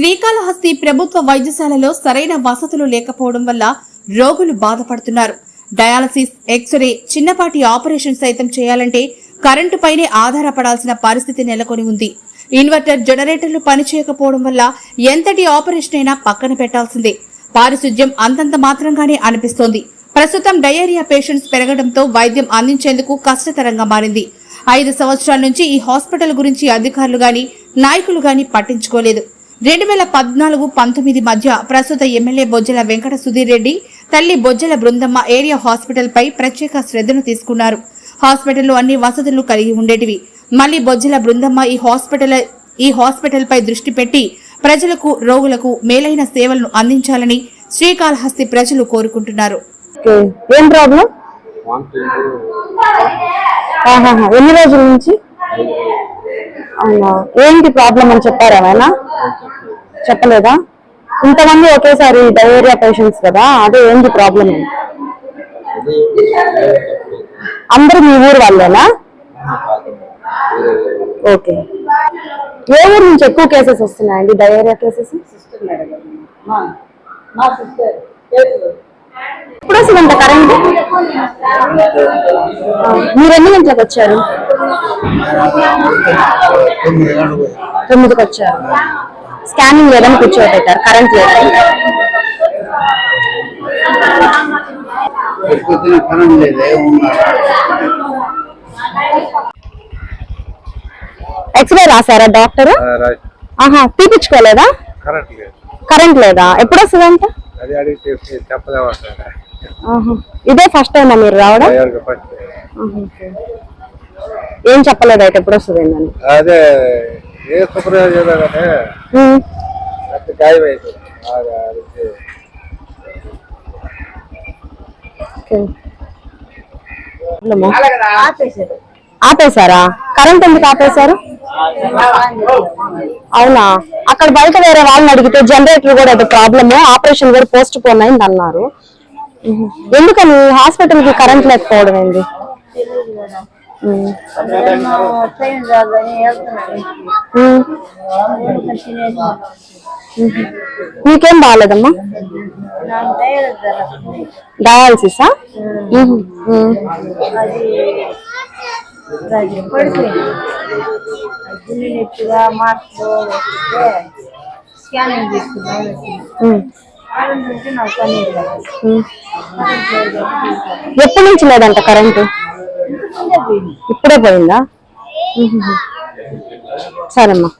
శ్రీకాళహస్తి ప్రభుత్వ వైద్యశాలలో సరైన వసతులు లేకపోవడం వల్ల రోగులు బాధపడుతున్నారు. డయాలసిస్ ఎక్స్రే చిన్నపాటి ఆపరేషన్ సైతం చేయాలంటే కరెంటుపైనే ఆధారపడాల్సిన పరిస్థితి నెలకొని ఉంది. ఇన్వర్టర్ జనరేటర్లు పనిచేయకపోవడం వల్ల ఎంతటి ఆపరేషన్ అయినా పక్కన పెట్టాల్సిందే. పారిశుధ్యం అంతంత మాత్రంగానే అనిపిస్తోంది. ప్రస్తుతం డయేరియా పేషెంట్స్ పెరగడంతో వైద్యం అందించేందుకు కష్టతరంగా మారింది. ఐదు సంవత్సరాల నుంచి ఈ హాస్పిటల్ గురించి అధికారులు గాని నాయకులు గాని పట్టించుకోలేదు. రెండు వేల పద్నాలుగు పంతొమ్మిది మధ్య ప్రస్తుత ఎమ్మెల్యే బొజ్జల వెంకట సుధీర్ రెడ్డి తల్లి బొజ్జల బృందమ్మ ఏరియా హాస్పిటల్ పై ప్రత్యేక శ్రద్ధను తీసుకున్నారు. హాస్పిటల్లో అన్ని వసతులు కలిగి ఉండేటివి. మళ్ళీ బొజ్జల బృందమ్మ ఈ హాస్పిటల్ ఈ హాస్పిటల్ పై దృష్టి పెట్టి ప్రజలకు రోగులకు మేలైన సేవలను అందించాలని శ్రీకాళహస్తి ప్రజలు కోరుకుంటున్నారు. ఏం ప్రాబ్లం. ఎన్ని రోజుల నుంచి? అవునా? ఏంటి ప్రాబ్లం అని చెప్పారా ఆయన చెప్పలేదా? ఇంతమంది ఒకేసారి డయేరియా పేషెంట్స్ కదా అదే ఏంటి ప్రాబ్లం అందరు మీ ఊరు వాళ్ళేనా? ఓకే. ఏ ఊరు నుంచి ఎక్కువ కేసెస్ వస్తున్నాయండి డయేరియా కేసెస్ ఎప్పుడు వస్తుందంట కరెంట్ మీరు ఎన్ని గంటలకు వచ్చారు? తొమ్మిదికి వచ్చారు స్కానింగ్ లేదని కూర్చోబెట్టారు. కరెంట్ లేదు. ఎక్స్రే రాసారా డాక్టర్? ఆహా తీపించుకోలేదా కరెంట్ లేదా. ఎప్పుడు చెప్పలేము ఆహా. ఇదే ఫస్ట్ టైం మీరు రావడం ఎవరికి ఫస్ట్ ఆహా, ఓకే. ఏం చెప్పలేదు అయితే ఎప్పుడు వస్తుంది అని అదే ఏ అది గాయం అవుతుంది అది ఆపేశారా. కరెంట్ ఎందుకు ఆపేశారు? అవునా? అక్కడ బయట వేరే వాళ్ళని అడిగితే జనరేటర్ కూడా ఏదో ప్రాబ్లమ్ ఆపరేషన్ కూడా పోస్ట్ పోన్ అయింది అన్నారు. ఎందుకని? హాస్పిటల్కి కరెంట్ లేకపోవడం ఏంది? ఉమ్. ఉహు. మీకేం బాగాలేదమ్మా డయాలసిసా. పడిపోయింది. మార్క్స్ స్కానింగ్ తీసుకున్నాను నాకు. ఎప్పటి నుంచి లేదంట కరెంటు? ఇప్పుడే పోయిందా. సరేమ్మా.